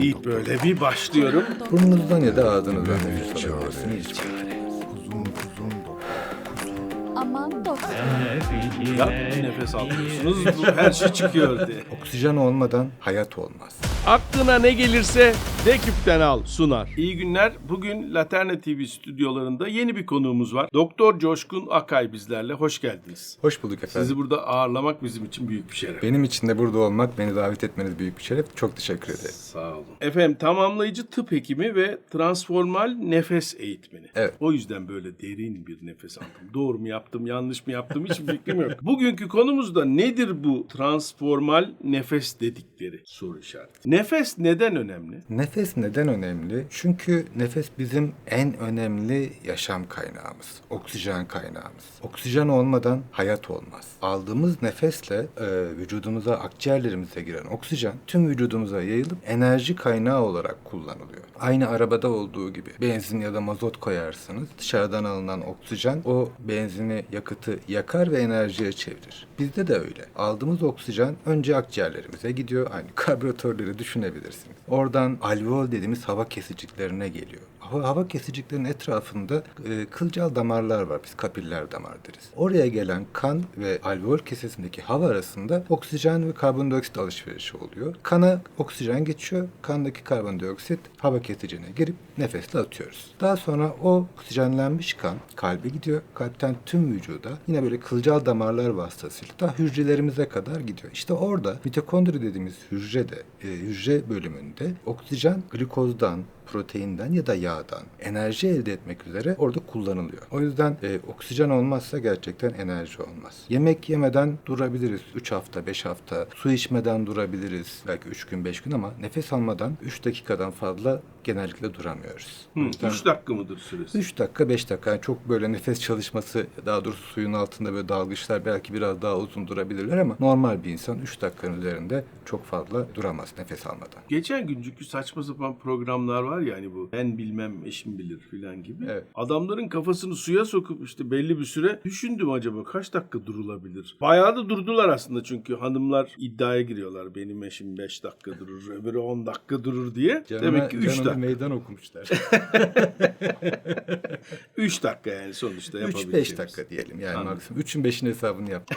İlk böyle bir başlıyorum. Burnunuzdan ya da ağzınızdan nefes alabilirsiniz. Aman doktor. Ya nefes alıyorsunuz bu her şey çıkıyor diye. Oksijen olmadan hayat olmaz. Aklına ne gelirse Deküp'ten al sunar. İyi günler. Bugün Laterna TV stüdyolarında yeni bir konuğumuz var. Doktor Coşkun Akay bizlerle. Hoş geldiniz. Hoş bulduk efendim. Sizi burada ağırlamak bizim için büyük bir şeref. Benim için de burada olmak, beni davet etmeniz büyük bir şeref. Çok teşekkür ederim. Sağ olun. Efendim tamamlayıcı tıp hekimi ve transformal nefes eğitmeni. Evet. O yüzden böyle derin bir nefes aldım. Doğru mu yaptım, yanlış mı yaptım hiçbir fikrim yok. Bugünkü konumuz da nedir bu transformal nefes dedikleri soru işareti. Nefes neden önemli? Nefes neden önemli? Çünkü nefes bizim en önemli yaşam kaynağımız. Oksijen kaynağımız. Oksijen olmadan hayat olmaz. Aldığımız nefesle e, vücudumuza, akciğerlerimize giren oksijen tüm vücudumuza yayılıp enerji kaynağı olarak kullanılıyor. Aynı arabada olduğu gibi benzin ya da mazot koyarsınız. Dışarıdan alınan oksijen o benzini, yakıtı yakar ve enerjiye çevirir. Bizde de öyle. Aldığımız oksijen önce akciğerlerimize gidiyor. Aynı karbüratörleri düşünebilirsiniz. Oradan alveol dediğimiz hava kesiciklerine geliyor. Hava, kesiciklerin etrafında e, kılcal damarlar var. Biz kapiller damar deriz. Oraya gelen kan ve alveol kesesindeki hava arasında oksijen ve karbondioksit alışverişi oluyor. Kana oksijen geçiyor. Kandaki karbondioksit hava kesicine girip nefesle atıyoruz. Daha sonra o oksijenlenmiş kan kalbe gidiyor. Kalpten tüm vücuda yine böyle kılcal damarlar vasıtasıyla da hücrelerimize kadar gidiyor. İşte orada mitokondri dediğimiz hücrede, e, hücre bölümünde oksijen glikozdan, proteinden ya da yağdan enerji elde etmek üzere orada kullanılıyor. O yüzden e, oksijen olmazsa gerçekten enerji olmaz. Yemek yemeden durabiliriz 3 hafta, 5 hafta. Su içmeden durabiliriz belki 3 gün, 5 gün ama nefes almadan 3 dakikadan fazla genellikle duramıyoruz. O yüzden 3 dakika mıdır süresi? 3 dakika 5 dakika yani çok böyle nefes çalışması daha doğrusu suyun altında böyle dalgıçlar belki biraz daha uzun durabilirler ama normal bir insan 3 dakikanın üzerinde çok fazla duramaz nefes almadan. Geçen günkü saçma sapan programlar var ya hani bu ben bilmem eşim bilir filan gibi. Evet. Adamların kafasını suya sokup işte belli bir süre düşündüm acaba kaç dakika durulabilir? Bayağı da durdular aslında çünkü hanımlar iddiaya giriyorlar. Benim eşim 5 dakika durur, öbürü 10 dakika durur diye. Demek ki 3 canına dakika. meydan okumuşlar. 3 dakika yani sonuçta 3-5 yapabileceğimiz. dakika diyelim yani Anladım. maksimum. 3'ün 5'in hesabını yap.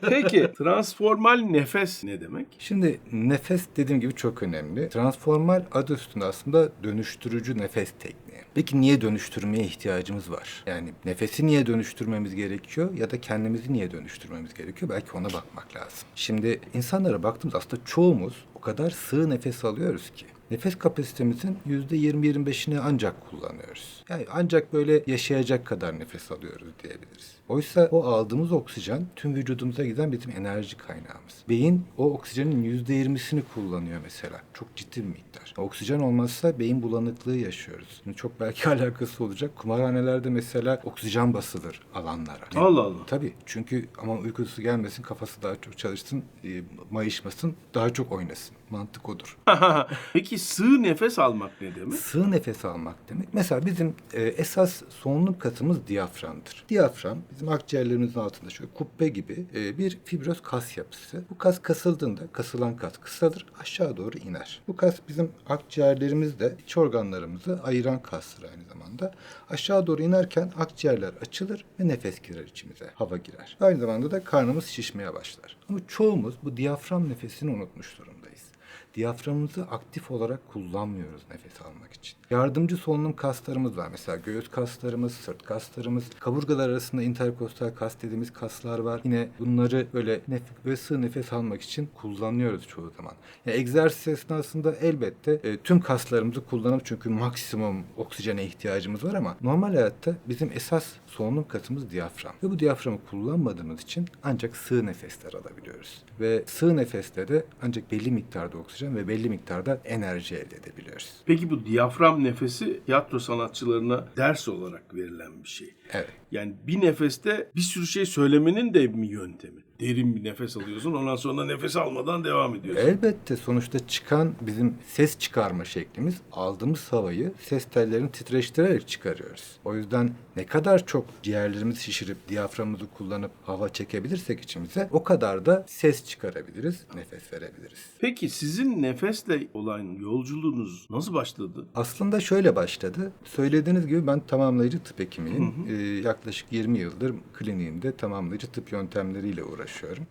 Peki transformal nefes ne demek? Şimdi nefes dediğim gibi çok önemli. Transformal adı üstünde aslında dönüştürücü nefes tekniği. Peki niye dönüştürmeye ihtiyacımız var? Yani nefesi niye dönüştürmemiz gerekiyor ya da kendimizi niye dönüştürmemiz gerekiyor? Belki ona bakmak lazım. Şimdi insanlara baktığımız aslında çoğumuz o kadar sığ nefes alıyoruz ki. Nefes kapasitemizin %20-25'ini ancak kullanıyoruz. Yani ancak böyle yaşayacak kadar nefes alıyoruz diyebiliriz. Oysa o aldığımız oksijen tüm vücudumuza giden bizim enerji kaynağımız. Beyin o oksijenin %20'sini kullanıyor mesela. Çok ciddi bir miktar. Oksijen olmazsa beyin bulanıklığı yaşıyoruz. Şimdi çok belki alakası olacak. Kumarhanelerde mesela oksijen basılır alanlara. Allah Allah. Tabii çünkü ama uykusu gelmesin, kafası daha çok çalışsın, e, mayışmasın, daha çok oynasın. Mantık odur. Peki sığ nefes almak ne demek? Sığ nefes almak demek. Mesela bizim e, esas solunum kasımız diyaframdır. Diyafram bizim akciğerlerimizin altında şöyle kubbe gibi e, bir fibroz kas yapısı. Bu kas kasıldığında kasılan kas kısalır aşağı doğru iner. Bu kas bizim akciğerlerimizde iç organlarımızı ayıran kastır aynı zamanda. Aşağı doğru inerken akciğerler açılır ve nefes girer içimize. Hava girer. Aynı zamanda da karnımız şişmeye başlar. Ama çoğumuz bu diyafram nefesini unutmuş durumdayız diyaframımızı aktif olarak kullanmıyoruz nefes almak için. Yardımcı solunum kaslarımız var. Mesela göğüs kaslarımız, sırt kaslarımız, kaburgalar arasında interkostal kas dediğimiz kaslar var. Yine bunları böyle nef- ve sığ nefes almak için kullanıyoruz çoğu zaman. Yani egzersiz esnasında elbette e, tüm kaslarımızı kullanıp çünkü maksimum oksijene ihtiyacımız var ama normal hayatta bizim esas solunum kasımız diyafram. Ve bu diyaframı kullanmadığımız için ancak sığ nefesler alabiliyoruz. Ve sığ nefeste de ancak belli miktarda oksijen ve belli miktarda enerji elde edebiliyoruz. Peki bu diyafram nefesi tiyatro sanatçılarına ders olarak verilen bir şey. Evet. Yani bir nefeste bir sürü şey söylemenin de bir yöntemi. Derin bir nefes alıyorsun. Ondan sonra nefes almadan devam ediyorsun. Elbette sonuçta çıkan bizim ses çıkarma şeklimiz aldığımız havayı ses tellerini titreştirerek çıkarıyoruz. O yüzden ne kadar çok ciğerlerimizi şişirip diyaframımızı kullanıp hava çekebilirsek içimize o kadar da ses çıkarabiliriz, nefes verebiliriz. Peki sizin nefesle olan yolculuğunuz nasıl başladı? Aslında şöyle başladı. Söylediğiniz gibi ben tamamlayıcı tıp hekimiyim. Ee, yaklaşık 20 yıldır kliniğimde tamamlayıcı tıp yöntemleriyle uğraşıyorum.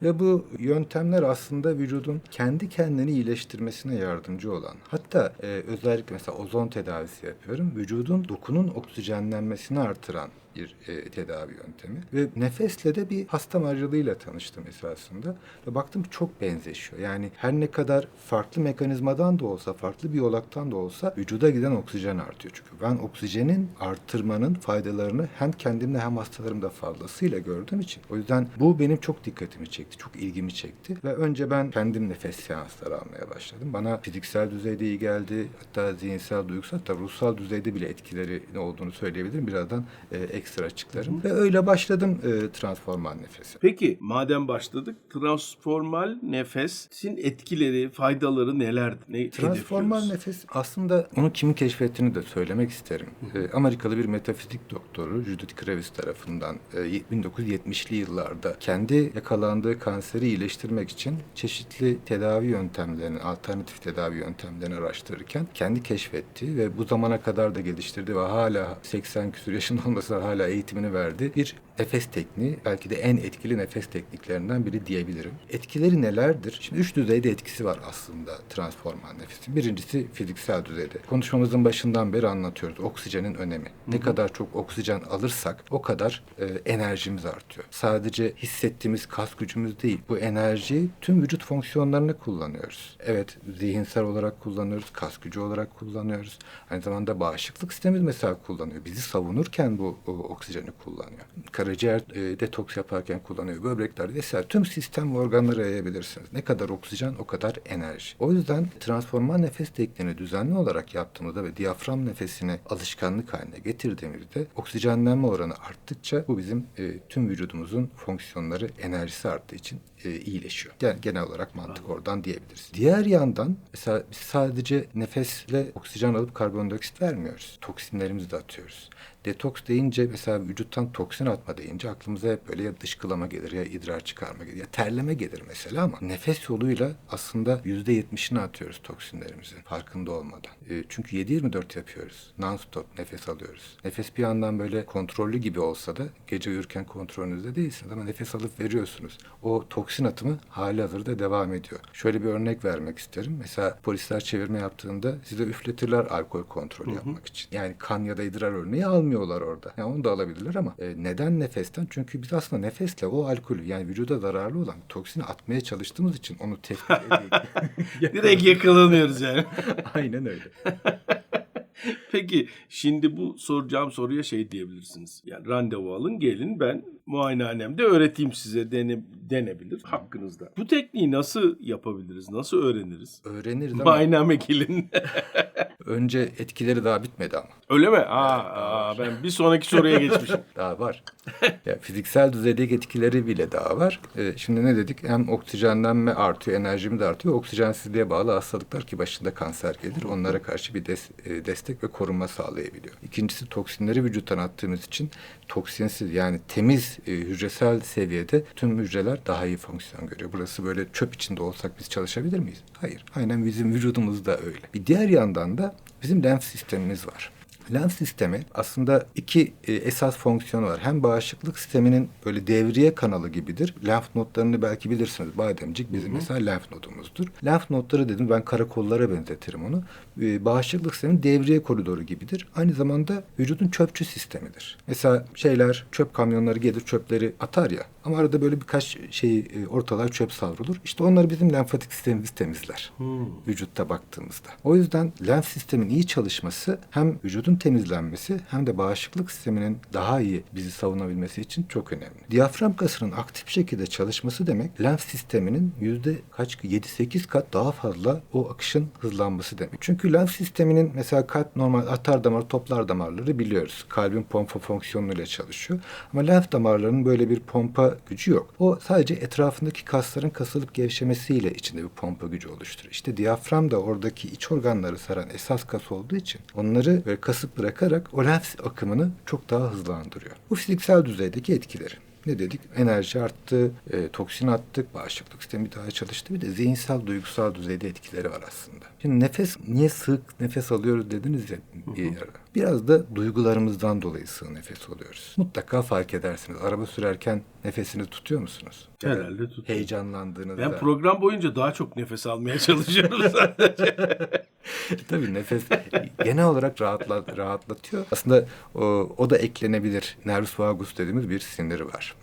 Ve bu yöntemler aslında vücudun kendi kendini iyileştirmesine yardımcı olan. Hatta e, özellikle mesela ozon tedavisi yapıyorum. Vücudun dokunun oksijenlenmesini artıran bir e, tedavi yöntemi. Ve nefesle de bir hastam aracılığıyla tanıştım esasında. Ve baktım çok benzeşiyor. Yani her ne kadar farklı mekanizmadan da olsa, farklı biyologtan da olsa vücuda giden oksijen artıyor. Çünkü ben oksijenin artırmanın faydalarını hem kendimde hem hastalarımda fazlasıyla gördüğüm için. O yüzden bu benim çok dikkatimi çekti, çok ilgimi çekti. Ve önce ben kendim nefes seansları almaya başladım. Bana fiziksel düzeyde iyi geldi. Hatta zihinsel, duygusal, hatta ruhsal düzeyde bile etkileri ne olduğunu söyleyebilirim. Birazdan e, ekstra açıklarım. Ve öyle başladım e, transformal nefese. Peki madem başladık transformal nefesin etkileri, faydaları nelerdi? Ne Transformal nefes aslında onu kimin keşfettiğini de söylemek isterim. Ee, Amerikalı bir metafizik doktoru Judith Kravis tarafından e, 1970'li yıllarda kendi yakalandığı kanseri iyileştirmek için çeşitli tedavi yöntemlerini, alternatif tedavi yöntemlerini araştırırken kendi keşfettiği ve bu zamana kadar da geliştirdiği ve hala 80 küsur yaşında olmasa hala eğitimini verdiği bir nefes tekniği. Belki de en etkili nefes tekniklerinden biri diyebilirim. Etkileri nelerdir? Şimdi üç düzeyde etkisi var aslında transformal nefesin. Birincisi fiziksel düzeyde. Konuşmamızın başından beri anlatıyoruz. Oksijenin önemi. Ne kadar çok oksijen alırsak o kadar e, enerjimiz artıyor. Sadece hissettiğimiz kas gücümüz değil. Bu enerjiyi tüm vücut fonksiyonlarını kullanıyoruz. Evet zihinsel olarak kullanıyoruz. Kas gücü olarak kullanıyoruz. Aynı zamanda bağışıklık sistemimiz mesela kullanıyor. Bizi savunurken bu o, oksijeni kullanıyor. Karaciğer e, detoks yaparken kullanıyor. Böbrekler vesaire. Tüm sistem ve organları yayabilirsiniz. Ne kadar oksijen o kadar enerji. O yüzden transformal nefes tekniğini düzenli olarak yaptığımızda ve diyafram nefesini alışkanlık haline getirdiğimizde oksijenlenme oranı arttıkça bu bizim e, tüm vücudumuzun fonksiyonları enerjisi arttığı için e, iyileşiyor. Yani genel olarak mantık oradan diyebiliriz. Diğer yandan mesela biz sadece nefesle oksijen alıp karbondioksit vermiyoruz. Toksinlerimizi de atıyoruz. Detoks deyince mesela vücuttan toksin atma deyince aklımıza hep böyle ya dışkılama gelir ya idrar çıkarma gelir ya terleme gelir mesela ama nefes yoluyla aslında yüzde yetmişini atıyoruz toksinlerimizin farkında olmadan. E, çünkü 7-24 yapıyoruz. Non-stop nefes alıyoruz. Nefes bir yandan böyle kontrollü gibi olsa da gece uyurken kontrolünüzde değilsiniz ama nefes alıp veriyorsunuz. O toksin atımı hali hazırda devam ediyor. Şöyle bir örnek vermek isterim. Mesela polisler çevirme yaptığında size üfletirler alkol kontrolü yapmak için. Yani kan ya da idrar örneği almıyorlar orada. Yani onu da alabilirler ama e, neden nefesten? Çünkü biz aslında nefesle o alkolü yani vücuda zararlı olan toksini atmaya çalıştığımız için onu edeyim. Direkt yakalanıyoruz yani. Aynen öyle. Peki şimdi bu soracağım soruya şey diyebilirsiniz. Yani randevu alın gelin ben muayenehanemde öğreteyim size dene, denebilir hakkınızda. Bu tekniği nasıl yapabiliriz? Nasıl öğreniriz? Öğreniriz ama Muayenehame gelin. Önce etkileri daha bitmedi ama. Öyle mi? Aa, aa, ben bir sonraki soruya geçmişim. Daha var. ya fiziksel düzeydeki etkileri bile daha var. Ee, şimdi ne dedik? Hem oksijenlenme artıyor, enerjimiz de artıyor. Oksijensizliğe bağlı hastalıklar ki başında kanser gelir. Onlara karşı bir des- e, destek ve korunma sağlayabiliyor. İkincisi toksinleri vücuttan attığımız için toksinsiz yani temiz e, hücresel seviyede tüm hücreler daha iyi fonksiyon görüyor. Burası böyle çöp içinde olsak biz çalışabilir miyiz? Hayır. Aynen bizim vücudumuz da öyle. Bir diğer yandan da bizim lenf sistemimiz var. Lenf sistemi aslında iki e, esas fonksiyonu var. Hem bağışıklık sisteminin böyle devriye kanalı gibidir. Lenf nodlarını belki bilirsiniz. Bademcik bizim mesela lenf nodumuzdur. Lenf nodları dedim ben karakollara benzetirim onu. E, bağışıklık sisteminin devriye koridoru gibidir. Aynı zamanda vücudun çöpçü sistemidir. Mesela şeyler çöp kamyonları gelir çöpleri atar ya. Ama arada böyle birkaç şey e, ortalar çöp savrulur. İşte onları bizim lenfatik sistemimiz temizler. Vücutta baktığımızda. O yüzden lenf sistemin iyi çalışması hem vücudun vücudun temizlenmesi hem de bağışıklık sisteminin daha iyi bizi savunabilmesi için çok önemli. Diyafram kasının aktif şekilde çalışması demek lenf sisteminin yüzde kaç 7-8 kat daha fazla o akışın hızlanması demek. Çünkü lenf sisteminin mesela kalp normal atar damar toplar damarları biliyoruz. Kalbin pompa fonksiyonuyla çalışıyor. Ama lenf damarlarının böyle bir pompa gücü yok. O sadece etrafındaki kasların kasılıp gevşemesiyle içinde bir pompa gücü oluşturuyor. İşte diyafram da oradaki iç organları saran esas kas olduğu için onları böyle kasıp bırakarak o lenf akımını çok daha hızlandırıyor. Bu fiziksel düzeydeki etkileri. Ne dedik? Enerji arttı, e, toksin attık, bağışıklık sistemi daha çalıştı. Bir de zihinsel, duygusal düzeyde etkileri var aslında. Şimdi nefes, niye sığ nefes alıyoruz dediniz ya bir ara. Biraz da duygularımızdan dolayı sığ nefes alıyoruz. Mutlaka fark edersiniz. Araba sürerken nefesini tutuyor musunuz? Ya da Herhalde tutuyor. Heyecanlandığınızda. Ben program boyunca daha çok nefes almaya çalışıyorum sadece. Tabii nefes genel olarak rahatla, rahatlatıyor. Aslında o, o da eklenebilir. Nervus vagus dediğimiz bir sinir var.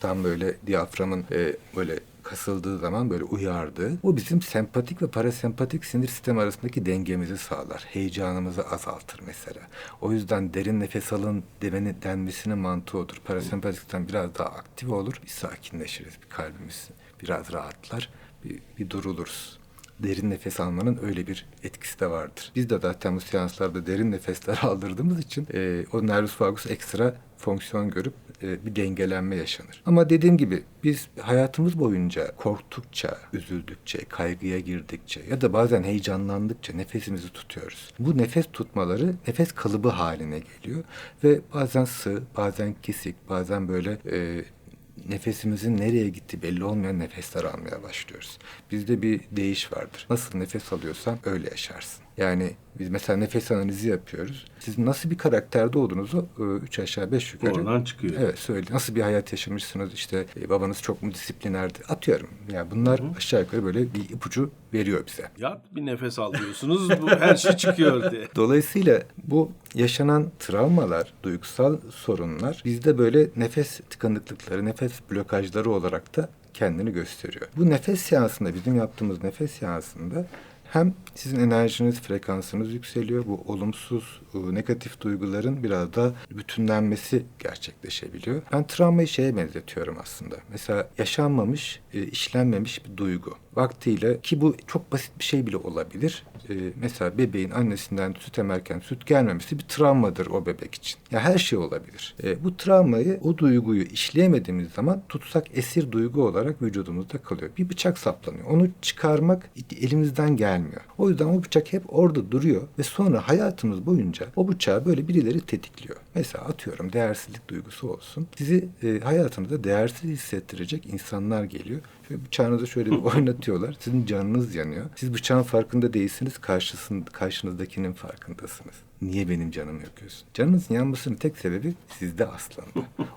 Tam böyle diyaframın e, böyle kasıldığı zaman böyle uyardığı. O bizim sempatik ve parasempatik sinir sistemi arasındaki dengemizi sağlar. Heyecanımızı azaltır mesela. O yüzden derin nefes alın demeni, denmesinin mantığı odur. Parasempatik sistem biraz daha aktif olur. Bir sakinleşiriz. Bir kalbimiz biraz rahatlar. Bir, bir duruluruz derin nefes almanın öyle bir etkisi de vardır. Biz de zaten bu seanslarda derin nefesler aldırdığımız için e, o nervus vagus ekstra fonksiyon görüp e, bir dengelenme yaşanır. Ama dediğim gibi biz hayatımız boyunca korktukça, üzüldükçe, kaygıya girdikçe ya da bazen heyecanlandıkça nefesimizi tutuyoruz. Bu nefes tutmaları nefes kalıbı haline geliyor ve bazen sığ, bazen kesik, bazen böyle e, nefesimizin nereye gitti belli olmayan nefesler almaya başlıyoruz. Bizde bir değiş vardır. Nasıl nefes alıyorsan öyle yaşarsın. Yani biz mesela nefes analizi yapıyoruz. Siz nasıl bir karakterde olduğunuzu e, üç aşağı beş yukarı Oradan çıkıyor. Evet söyle. Nasıl bir hayat yaşamışsınız işte e, babanız çok mu disiplinerdi atıyorum. Yani bunlar aşağı yukarı böyle bir ipucu veriyor bize. Yat bir nefes al diyorsunuz. Bu her şey çıkıyor diye. Dolayısıyla bu yaşanan travmalar, duygusal sorunlar bizde böyle nefes tıkanıklıkları, nefes blokajları olarak da kendini gösteriyor. Bu nefes seansında, bizim yaptığımız nefes seansında hem sizin enerjiniz, frekansınız yükseliyor. Bu olumsuz, e, negatif duyguların biraz da bütünlenmesi gerçekleşebiliyor. Ben travmayı şeye benzetiyorum aslında. Mesela yaşanmamış, e, işlenmemiş bir duygu. Vaktiyle ki bu çok basit bir şey bile olabilir. E, mesela bebeğin annesinden süt emerken süt gelmemesi bir travmadır o bebek için. Ya her şey olabilir. E, bu travmayı, o duyguyu işleyemediğimiz zaman tutsak esir duygu olarak vücudumuzda kalıyor. Bir bıçak saplanıyor. Onu çıkarmak elimizden gelmiyor. O yüzden o bıçak hep orada duruyor ve sonra hayatımız boyunca o bıçağı böyle birileri tetikliyor. Mesela atıyorum değersizlik duygusu olsun. Sizi e, hayatınızda değersiz hissettirecek insanlar geliyor. Şöyle bıçağınızı şöyle bir oynatıyorlar. Sizin canınız yanıyor. Siz bıçağın farkında değilsiniz. Karşısın, karşınızdakinin farkındasınız. Niye benim canımı yakıyorsun? Canınızın yanmasının tek sebebi sizde aslında.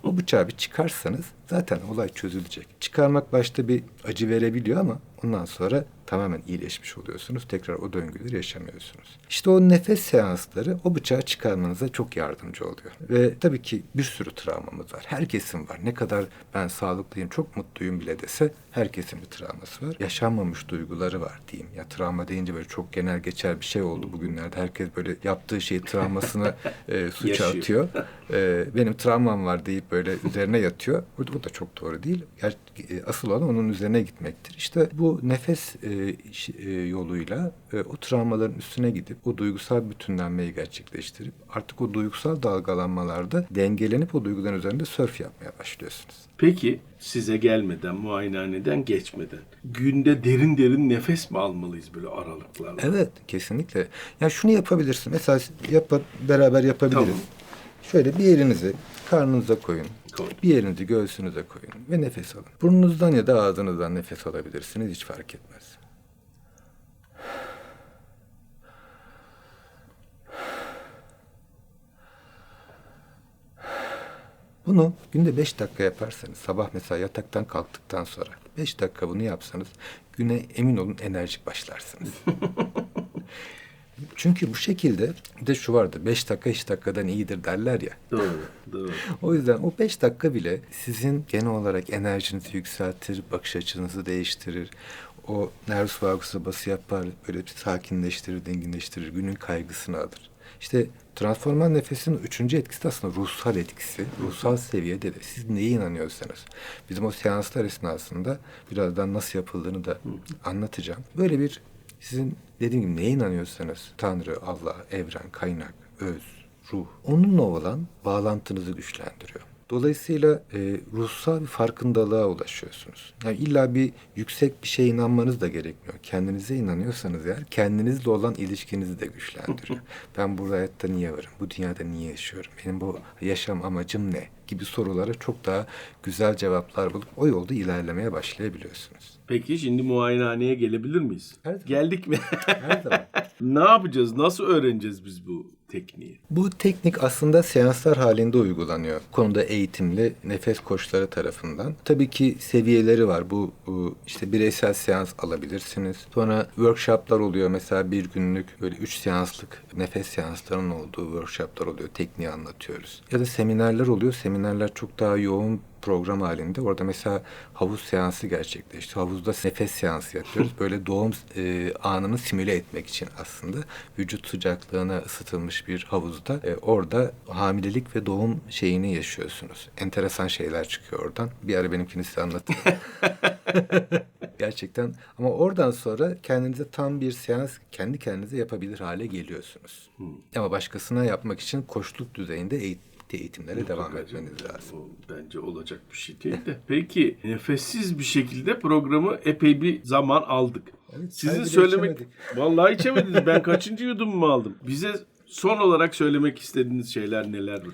O bıçağı bir çıkarsanız zaten olay çözülecek. Çıkarmak başta bir acı verebiliyor ama ondan sonra tamamen iyileşmiş oluyorsunuz. Tekrar o döngüleri yaşamıyorsunuz. İşte o nefes seansları o bıçağı çıkarmanıza çok yardımcı oluyor. Ve tabii ki bir sürü travmamız var. Herkesin var. Ne kadar ben sağlıklıyım, çok mutluyum bile dese herkesin bir travması var. Yaşanmamış duyguları var diyeyim. Ya travma deyince böyle çok genel geçer bir şey oldu bugünlerde. Herkes böyle yaptığı şeyi travmasını e, suça atıyor. E, benim travmam var deyip böyle üzerine yatıyor. Bu, bu da çok doğru değil. E, asıl olan onun üzerine gitmektir. İşte bu nefes e, e, yoluyla e, o travmaların üstüne gidip o duygusal bütünlenmeyi gerçekleştirip artık o duygusal dalgalanmalarda dengelenip o duyguların üzerinde sörf yapmaya başlıyorsunuz. Peki size gelmeden, muayenehaneden geçmeden günde derin derin nefes mi almalıyız böyle aralıklarla? Evet, kesinlikle. Ya şunu yapabilirsin. Mesela yap, beraber yapabiliriz. Tamam. Şöyle bir elinizi karnınıza koyun. Koydum. Bir elinizi göğsünüze koyun ve nefes alın. Burnunuzdan ya da ağzınızdan nefes alabilirsiniz. Hiç fark etmez. Bunu günde 5 dakika yaparsanız, sabah mesela yataktan kalktıktan sonra 5 dakika bunu yapsanız güne emin olun enerjik başlarsınız. Çünkü bu şekilde bir de şu vardı 5 dakika 5 dakikadan iyidir derler ya. Doğru, doğru. O yüzden o 5 dakika bile sizin genel olarak enerjinizi yükseltir, bakış açınızı değiştirir. O nervus vagus'a bası yapar, böyle bir sakinleştirir, dinginleştirir, günün kaygısını alır. İşte transformal nefesin üçüncü etkisi de aslında ruhsal etkisi. Ruhsal seviyede de siz neye inanıyorsanız. Bizim o seanslar esnasında birazdan nasıl yapıldığını da anlatacağım. Böyle bir sizin dediğim gibi neye inanıyorsanız Tanrı, Allah, evren, kaynak, öz, ruh onunla olan bağlantınızı güçlendiriyor. Dolayısıyla e, ruhsal bir farkındalığa ulaşıyorsunuz. Yani illa bir yüksek bir şeye inanmanız da gerekmiyor. Kendinize inanıyorsanız eğer kendinizle olan ilişkinizi de güçlendiriyor. ben bu hayatta niye varım? Bu dünyada niye yaşıyorum? Benim bu yaşam amacım ne? gibi sorulara çok daha güzel cevaplar bulup o yolda ilerlemeye başlayabiliyorsunuz. Peki şimdi muayenehaneye gelebilir miyiz? Her zaman. Geldik mi? Her zaman. ne yapacağız? Nasıl öğreneceğiz biz bu tekniği? Bu teknik aslında seanslar halinde uygulanıyor. Konuda eğitimli nefes koçları tarafından. Tabii ki seviyeleri var. Bu bu işte bireysel seans alabilirsiniz. Sonra workshoplar oluyor. Mesela bir günlük böyle üç seanslık nefes seanslarının olduğu workshoplar oluyor. Tekniği anlatıyoruz. Ya da seminerler oluyor. Seminerler çok daha yoğun program halinde. Orada mesela havuz seansı gerçekleşti. Havuzda nefes seansı yapıyoruz. Böyle doğum e, anını simüle etmek için aslında vücut sıcaklığına ısıtılmış bir havuzda e, orada hamilelik ve doğum şeyini yaşıyorsunuz. Enteresan şeyler çıkıyor oradan. Bir ara benimkini size anlatayım. Gerçekten ama oradan sonra kendinize tam bir seans kendi kendinize yapabilir hale geliyorsunuz. Ama başkasına yapmak için koçluk düzeyinde eğit- eğitimlere devam etmeniz lazım. O bence olacak bir şey değil de. Peki nefessiz bir şekilde programı epey bir zaman aldık. Evet, Sizin söylemek... içemedik. Vallahi içemediniz. Ben kaçıncı yudum mu aldım? Bize son olarak söylemek istediğiniz şeyler nelerdir?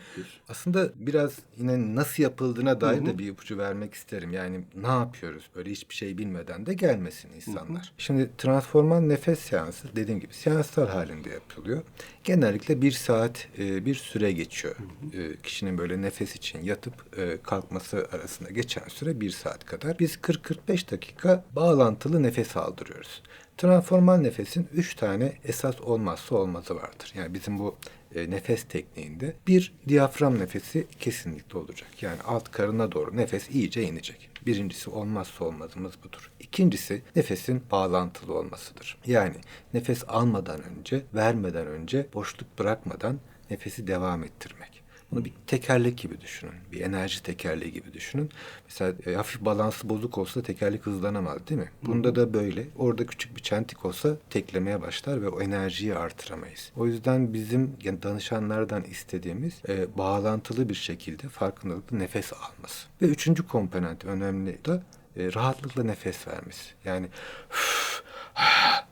Aslında biraz yine nasıl yapıldığına dair de bir ipucu vermek isterim. Yani ne yapıyoruz? Böyle hiçbir şey bilmeden de gelmesin insanlar. Şimdi transformal nefes seansı dediğim gibi seanslar halinde yapılıyor. Genellikle bir saat e, bir süre geçiyor. E, kişinin böyle nefes için yatıp e, kalkması arasında geçen süre bir saat kadar. Biz 40-45 dakika bağlantılı nefes aldırıyoruz. Transformal nefesin üç tane esas olmazsa olmazı vardır. Yani bizim bu e, nefes tekniğinde bir diyafram nefesi kesinlikle olacak. Yani alt karına doğru nefes iyice inecek. Birincisi olmazsa olmazımız budur. İkincisi nefesin bağlantılı olmasıdır. Yani nefes almadan önce, vermeden önce boşluk bırakmadan nefesi devam ettirmek. Bunu bir tekerlek gibi düşünün. Bir enerji tekerleği gibi düşünün. Mesela e, hafif balansı bozuk olsa tekerlek hızlanamaz değil mi? Bunda da böyle. Orada küçük bir çentik olsa teklemeye başlar ve o enerjiyi artıramayız. O yüzden bizim yani danışanlardan istediğimiz e, bağlantılı bir şekilde farkındalıklı nefes alması. Ve üçüncü komponent önemli de e, rahatlıkla nefes vermesi. Yani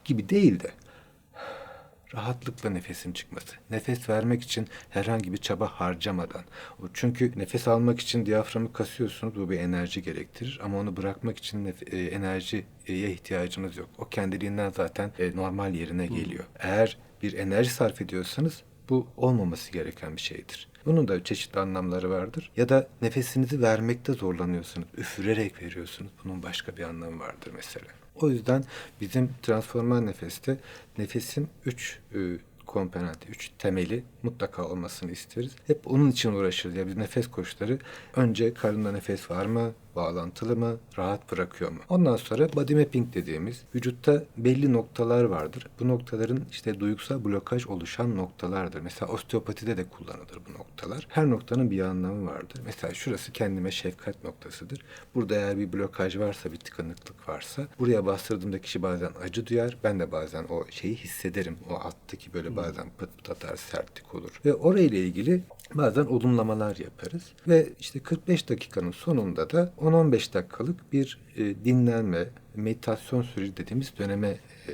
gibi değil de rahatlıkla nefesin çıkması. Nefes vermek için herhangi bir çaba harcamadan. Çünkü nefes almak için diyaframı kasıyorsunuz. Bu bir enerji gerektirir. Ama onu bırakmak için e, enerjiye ihtiyacınız yok. O kendiliğinden zaten e, normal yerine geliyor. Eğer bir enerji sarf ediyorsanız bu olmaması gereken bir şeydir. Bunun da çeşitli anlamları vardır. Ya da nefesinizi vermekte zorlanıyorsunuz. Üfürerek veriyorsunuz. Bunun başka bir anlamı vardır mesela. O yüzden bizim transformal nefeste nefesin üç e, komponenti, üç temeli mutlaka olmasını isteriz. Hep onun için uğraşırız. Ya biz nefes koçları önce karında nefes var mı, bağlantılı mı, rahat bırakıyor mu? Ondan sonra body mapping dediğimiz vücutta belli noktalar vardır. Bu noktaların işte duygusal blokaj oluşan noktalardır. Mesela osteopatide de kullanılır bu noktalar. Her noktanın bir anlamı vardır. Mesela şurası kendime şefkat noktasıdır. Burada eğer bir blokaj varsa, bir tıkanıklık varsa buraya bastırdığımda kişi bazen acı duyar. Ben de bazen o şeyi hissederim. O alttaki böyle bazen pıt pıt atar, sertlik olur. Ve orayla ilgili bazen olumlamalar yaparız. Ve işte 45 dakikanın sonunda da 10-15 dakikalık bir e, dinlenme, meditasyon süreci dediğimiz döneme e,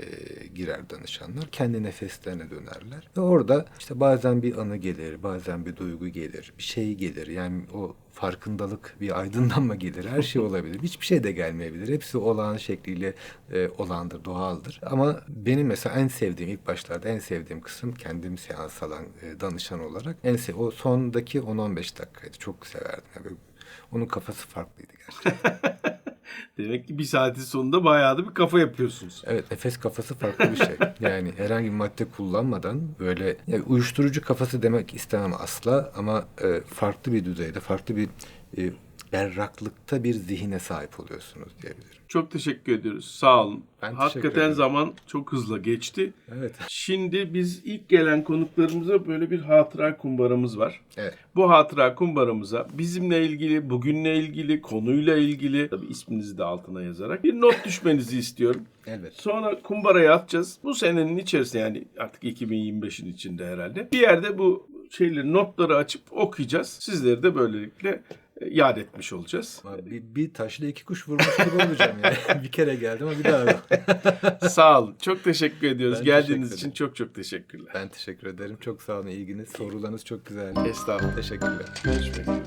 girer danışanlar. Kendi nefeslerine dönerler. Ve orada işte bazen bir anı gelir, bazen bir duygu gelir, bir şey gelir. Yani o farkındalık, bir aydınlanma gelir. Her şey olabilir. Hiçbir şey de gelmeyebilir. Hepsi olağan şekliyle e, olandır, doğaldır. Ama benim mesela en sevdiğim, ilk başlarda en sevdiğim kısım kendim seans alan e, danışan olarak en sev o sondaki 10-15 dakikaydı. Çok severdim. Yani onun kafası farklıydı gerçekten. Demek ki bir saatin sonunda bayağı da bir kafa yapıyorsunuz. Evet nefes kafası farklı bir şey. Yani herhangi bir madde kullanmadan böyle yani uyuşturucu kafası demek istemem asla ama e, farklı bir düzeyde, farklı bir e, berraklıkta bir zihine sahip oluyorsunuz diyebilirim. Çok teşekkür ediyoruz. Sağ olun. Ben Hakikaten zaman çok hızlı geçti. Evet. Şimdi biz ilk gelen konuklarımıza böyle bir hatıra kumbaramız var. Evet. Bu hatıra kumbaramıza bizimle ilgili, bugünle ilgili, konuyla ilgili tabii isminizi de altına yazarak bir not düşmenizi istiyorum. Evet. Sonra kumbaraya atacağız. Bu senenin içerisinde yani artık 2025'in içinde herhalde. Bir yerde bu şeyleri notları açıp okuyacağız. Sizleri de böylelikle yad etmiş olacağız. Bir, bir taşla iki kuş vurmuş gibi olacağım yani. bir kere geldim ama bir daha. Sağ olun. Çok teşekkür ediyoruz. Ben Geldiğiniz teşekkür için çok çok teşekkürler. Ben teşekkür ederim. Çok sağ olun ilginiz. Sorularınız çok güzeldi. Estağfurullah. Teşekkürler. Görüşmek üzere.